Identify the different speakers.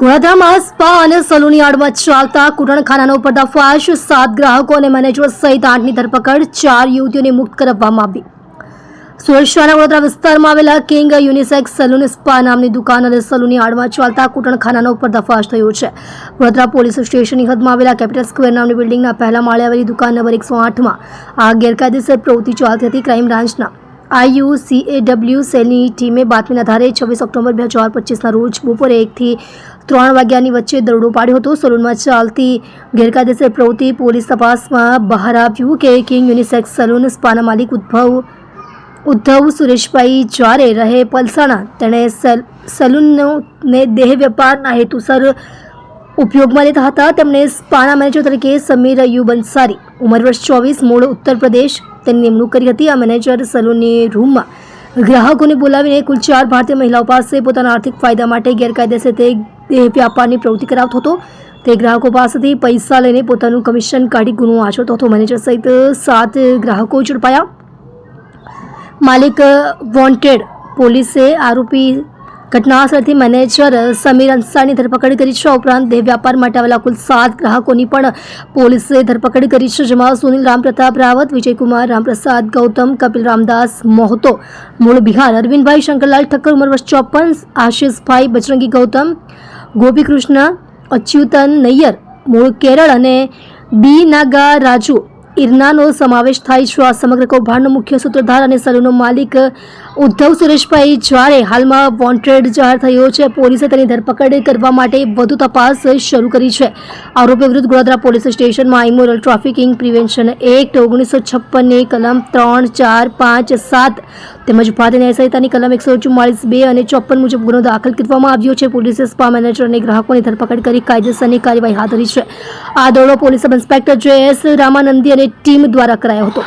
Speaker 1: ગોધરામાં spa અને સલૂની આડમાં ચાલતા કુટણખાનાનો પર્દાફાશ. સાત ગ્રાહકો અને મેનેજર સહિત આઠની ધરપકડ. ચાર યુવતીઓને મુક્ત કરવામાં આવી. સુરક્ષાના વડોદરા વિસ્તારમાં આવેલા કિંગ યુનિસેક્સ સલૂન સ્પા નામની દુકાન અને સલૂની આડમાં ચાલતા કુટણખાનાનો પર્દાફાશ થયો છે. વડોદરા પોલીસ સ્ટેશનની હદમાં આવેલા કેપિટલ સ્ક્વેર નામની બિલ્ડિંગના પહેલા માળે આવેલી દુકાન નંબર એકસો આઠમાં આ ગેરકાયદેસર પ્રવૃત્તિ ચાલતી હતી ક્રાઇમ બ્રાન્ચના. આઈયુસીએડબ્લ્યુ સેલની ટીમે બાતમીના આધારે છવ્વીસ ઓક્ટોબર બે હજાર પચીસના રોજ બપોરે એકથી ત્રણ વાગ્યાની વચ્ચે દરોડો પાડ્યો હતો. સલૂનમાં ચાલતી ગેરકાયદેસર પ્રવૃત્તિ પોલીસ તપાસમાં બહાર આવ્યું કે કિંગ યુનિસેક્સ સલૂન સ્પાના માલિક ઉદ્ભવ, ઉદ્ધવ સુરેશભાઈ જ્યારે રહે પલસાણા, તેણે સલૂનને ને દેહ વેપારના હેતુસર ઉપયોગમાં લેતા હતા. તેમણે સ્પાના મેનેજર તરીકે સમીર અયુબ અંસારી ઉંમર વર્ષ ચોવીસ મૂળ ઉત્તર પ્રદેશ તેની નિમણૂક કરી હતી. આ મેનેજર સલૂનની રૂમમાં ગ્રાહકોને બોલાવીને કુલ ચાર ભારતીય મહિલાઓ પાસે પોતાના આર્થિક ફાયદા માટે ગેરકાયદેસર તે વ્યાપારની પ્રવૃત્તિ કરાવતો હતો. તે ગ્રાહકો પાસેથી પૈસા લઈને પોતાનું કમિશન કાઢી ગુનો આચરતો હતો. મેનેજર સહિત સાત ગ્રાહકો ઝડપાયા. માલિક વોન્ટેડ પોલીસે આરોપી ઘટનાસ્થળથી મેનેજર સમીર અંસારની ધરપકડ કરી છે. ઉપરાંત દેહ વ્યાપાર માટે આવેલા કુલ સાત ગ્રાહકોની પણ પોલીસે ધરપકડ કરી છે, જેમાં સુનિલ રામપ્રતાપ રાવત, વિજયકુમાર રામપ્રસાદ, ગૌતમ, કપિલ રામદાસ, મોહતો, મૂળ બિહાર, અરવિંદભાઈ શંકરલાલ ઠક્કર, ઉંમર વર્ષ ચોપન, આશિષભાઈ બજરંગી, ગૌતમ, ગોપીકૃષ્ણ, અચ્યુતન નૈયર, મૂળ કેરળ અને બી નાગા રાજુ ઇરનાનો સમાવેશ થાય છે. આ સમગ્ર કૌભાંડનો મુખ્ય સૂત્રધાર અને સલૂનો માલિક ઉદ્ધવ સુરેશભાઈ જ્યારે હાલમાં વોન્ટેડ જાહેર થયો છે. પોલીસે તેની ધરપકડ કરવા માટે વધુ તપાસ શરૂ કરી છે. આરોપી વિરુદ્ધ ગોડાદરા પોલીસ સ્ટેશનમાં ઇમોરલ ટ્રાફિકિંગ પ્રિવેન્શન એક્ટ ઓગણીસો છપ્પનની કલમ ત્રણ, ચાર, પાંચ, સાત તેમજ ભારતીય ન્યાય સંહિતાની કલમ એકસો ચુમ્માળીસ બે અને ચોપન મુજબ ગુનો દાખલ કરવામાં આવ્યો છે. પોલીસે સ્પા મેનેજર અને ગ્રાહકોની ધરપકડ કરી કાયદેસરની કાર્યવાહી હાથ ધરી છે. આ દોડો police sub inspector J S Ramanandi અને ટીમ દ્વારા કરાયો હતો.